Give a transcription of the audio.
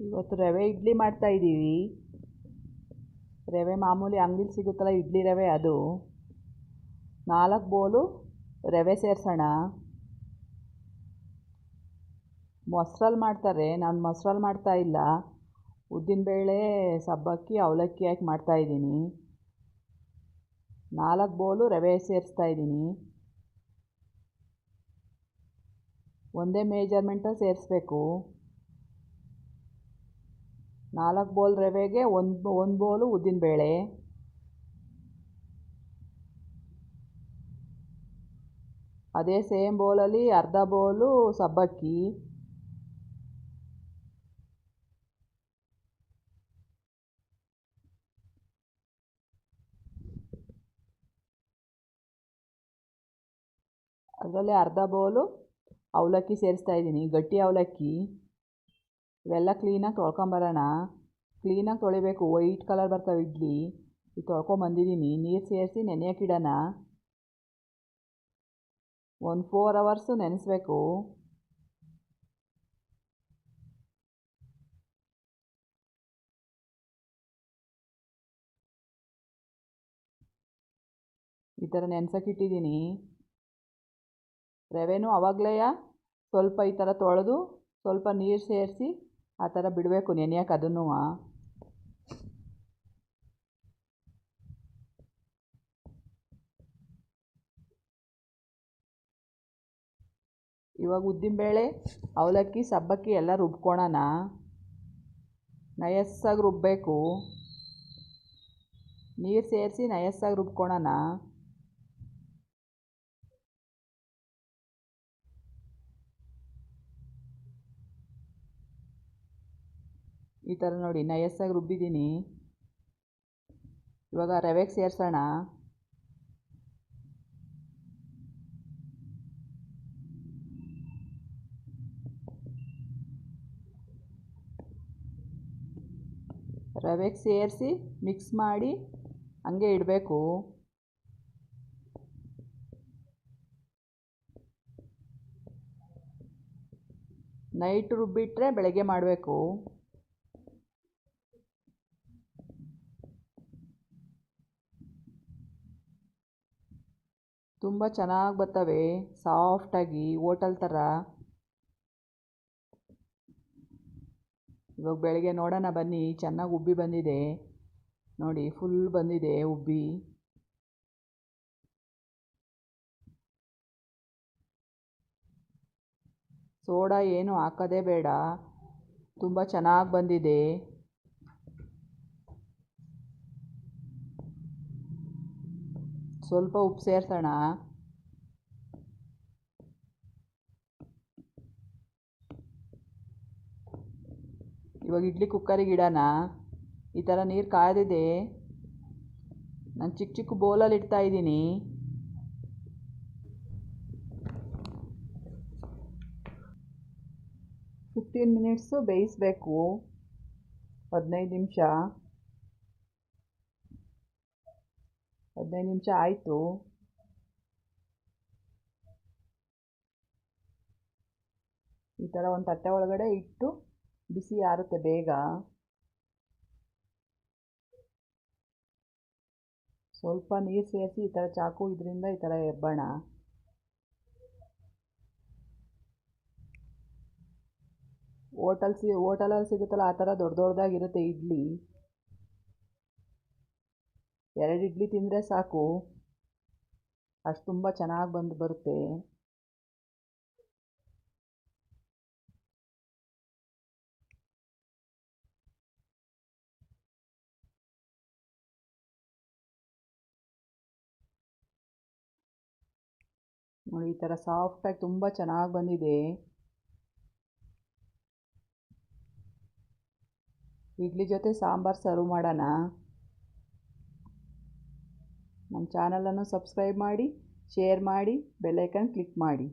ಇವತ್ತು ರವೆ ಇಡ್ಲಿ ಮಾಡ್ತಾ ಇದ್ದೀವಿ. ರವೆ ಮಾಮೂಲಿ ಅಂಗಡಿಲಿ ಸಿಗುತ್ತಲ್ಲ, ಇಡ್ಲಿ ರವೆ ಅದು. ನಾಲ್ಕು ಬೋಲು ರವೆ ಸೇರಿಸೋಣ. ಮೊಸರಲ್ಲಿ ಮಾಡ್ತಾರೆ, ನಾನು ಮೊಸ್ರಲ್ಲಿ ಮಾಡ್ತಾಯಿಲ್ಲ ಉದ್ದಿನಬೇಳೆ ಸಬ್ಬಕ್ಕಿ, ಅವಲಕ್ಕಿ ಹಾಕಿ ಮಾಡ್ತಾಯಿದ್ದೀನಿ ನಾಲ್ಕು ಬೋಲು ರವೆ ಸೇರಿಸ್ತಾ ಇದ್ದೀನಿ. ಒಂದೇ ಮೇಜರ್ಮೆಂಟಲ್ಲಿ ಸೇರಿಸ್ಬೇಕು. ನಾಲ್ಕು ಬೋಲ್ ರವೆಗೆ ಒಂದು ಒಂದು ಬೌಲು ಉದ್ದಿನಬೇಳೆ ಅದೇ ಸೇಮ್ ಬೌಲಲ್ಲಿ ಅರ್ಧ ಬೌಲು ಸಬ್ಬಕ್ಕಿ. ಅದರಲ್ಲಿ ಅರ್ಧ ಬೌಲು ಅವಲಕ್ಕಿ ಸೇರಿಸ್ತಾ ಇದ್ದೀನಿ, ಗಟ್ಟಿ ಅವಲಕ್ಕಿ. ಇವೆಲ್ಲ ಕ್ಲೀನಾಗಿ ತೊಳ್ಕೊಂಬರೋಣ ಕ್ಲೀನಾಗಿ ತೊಳಿಬೇಕು. ವೈಟ್ ಕಲರ್ ಬರ್ತಾವೆ ಇಡ್ಲಿ. ಇದು ತೊಳ್ಕೊಂಬಂದಿದ್ದೀನಿ ನೀರು ಸೇರಿಸಿ ನೆನೆಯೋಕ್ಕಿಡೋಣ ಒಂದು ಫೋರ್ ಅವರ್ಸು ನೆನೆಸ್ಬೇಕು. ಈ ಥರ ನೆನ್ಸೋಕ್ಕಿಟ್ಟಿದ್ದೀನಿ ರವೆನೂ ಅವಾಗಲೇ ಸ್ವಲ್ಪ ಈ ಥರ ತೊಳೆದು ಸ್ವಲ್ಪ ನೀರು ಸೇರಿಸಿ ಆ ಥರ ಬಿಡಬೇಕು ನೆನೆಯೋಕೆ ಅದನ್ನು? ಇವಾಗ ಉದ್ದಿನಬೇಳೆ ಅವಲಕ್ಕಿ, ಸಬ್ಬಕ್ಕಿ ಎಲ್ಲ ರುಬ್ಕೊಳ್ಳೋಣ ನಯಸ್ಸಾಗಿ ರುಬ್ಬಬೇಕು ನೀರು ಸೇರಿಸಿ ನಯಸ್ಸಾಗಿ ರುಬ್ಕೊಳ್ಳೋಣ ಈ ಥರ ನೋಡಿ ನಯಸ್ಸಾಗಿ ರುಬ್ಬಿದ್ದೀನಿ. ಇವಾಗ ರವೆಗೆ ಸೇರಿಸೋಣ. ರವೆಗೆ ಸೇರಿಸಿ ಮಿಕ್ಸ್ ಮಾಡಿ ಹಂಗೆ ಇಡಬೇಕು. ನೈಟ್ ರುಬ್ಬಿಟ್ರೆ ಬೆಳಗ್ಗೆ ಮಾಡಬೇಕು. ತುಂಬ ಚೆನ್ನಾಗಿ ಬರ್ತವೆ. ಸಾಫ್ಟಾಗಿ ಹೋಟೆಲ್ ಥರ ಇವಾಗ ಬೆಳಗ್ಗೆ ನೋಡೋಣ ಬನ್ನಿ, ಚೆನ್ನಾಗಿ ಉಬ್ಬಿ ಬಂದಿದೆ. ನೋಡಿ ಫುಲ್ ಬಂದಿದೆ ಉಬ್ಬಿ. ಸೋಡಾ ಏನು ಹಾಕೋದೇ ಬೇಡ. ತುಂಬ ಚೆನ್ನಾಗಿ ಬಂದಿದೆ. ಸ್ವಲ್ಪ ಉಪ್ಪು ಸೇರಿಸೋಣ ಇವಾಗ ಇಡ್ಲಿ ಕುಕ್ಕರಿಗೆ ಇಡೋಣ. ಈ ಥರ ನೀರು ಕಾಯ್ದಿದೆ. ನಾನು ಚಿಕ್ಕ ಚಿಕ್ಕ ಬೋಲಲ್ಲಿ ಇಡ್ತಾ ಇದ್ದೀನಿ. ಫಿಫ್ಟೀನ್ ಮಿನಿಟ್ಸು ಬೇಯಿಸಬೇಕು. ಹದಿನೈದು ನಿಮಿಷ. ಹದಿನೈದು ನಿಮಿಷ ಆಯಿತು. ಈ ಥರ ಒಂದು ತಟ್ಟೆ ಒಳಗಡೆ ಇಟ್ಟು ಬಿಸಿ ಆರುತ್ತೆ ಬೇಗ. ಸ್ವಲ್ಪ ನೀರು ಸೇರಿಸಿ ಈ ಥರ ಚಾಕು ಇದರಿಂದ ಈ ಥರ ಎಬ್ಬಣ. ಓಟಲ್ ಸಿ ಓಟಲಲ್ಲಿ ಸಿಗುತ್ತಲ್ಲ ಆ ಥರ ದೊಡ್ಡ ದೊಡ್ಡದಾಗಿರುತ್ತೆ ಇಡ್ಲಿ. ಎರಡು ಇಡ್ಲಿ ತಿಂದರೆ ಸಾಕು. ಅಷ್ಟು ತುಂಬ ಚೆನ್ನಾಗಿ ಬಂದು ಬರುತ್ತೆ. ನೋಡಿ, ಈ ಥರ ಸಾಫ್ಟಾಗಿ ತುಂಬ ಚೆನ್ನಾಗಿ ಬಂದಿದೆ. ಇಡ್ಲಿ ಜೊತೆ ಸಾಂಬಾರು ಸರ್ವ್ ಮಾಡೋಣ. ನಮ್ಮ ಚಾನಲನ್ನು ಸಬ್ಸ್ಕ್ರೈಬ್ ಮಾಡಿ ಶೇರ್ ಮಾಡಿ ಬೆಲ್ಲೈಕನ್ ಕ್ಲಿಕ್ ಮಾಡಿ.